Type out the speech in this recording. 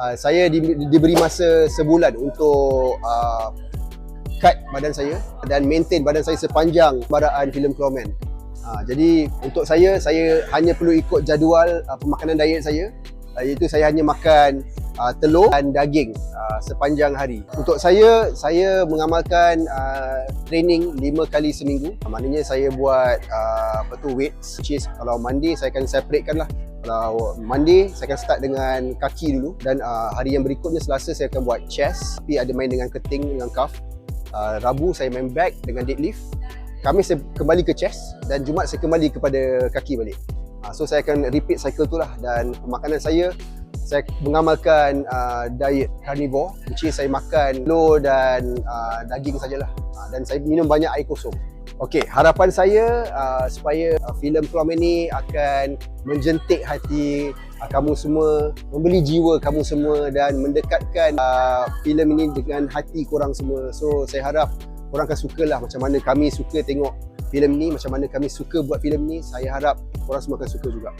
uh, saya di, diberi masa sebulan untuk uh, cut badan saya dan maintain badan saya sepanjang baraan filem Clawman. Uh, jadi untuk saya, saya hanya perlu ikut jadual uh, pemakanan diet saya uh, iaitu saya hanya makan uh, telur dan daging uh, sepanjang hari. Untuk saya, saya mengamalkan uh, training 5 kali seminggu. Uh, maknanya saya buat uh, apa tu weights which is kalau Monday saya akan separatekan lah kalau Monday saya akan start dengan kaki dulu. Dan uh, hari yang berikutnya Selasa saya akan buat chest. Tapi ada main dengan keting dengan calf uh, Rabu saya main back dengan deadlift. Khamis saya kembali ke chest. Dan Jumaat saya kembali kepada kaki balik. Uh, so saya akan repeat cycle tu lah. Dan makanan saya saya mengamalkan uh, diet carnivore which is saya makan telur dan uh, daging sajalah uh, dan saya minum banyak air kosong Okey, harapan saya uh, supaya uh, filem Keluarman ini akan menjentik hati uh, kamu semua, membeli jiwa kamu semua dan mendekatkan uh, filem ini dengan hati korang semua. So, saya harap korang akan sukalah macam mana kami suka tengok filem ni, macam mana kami suka buat filem ni. Saya harap korang semua akan suka juga.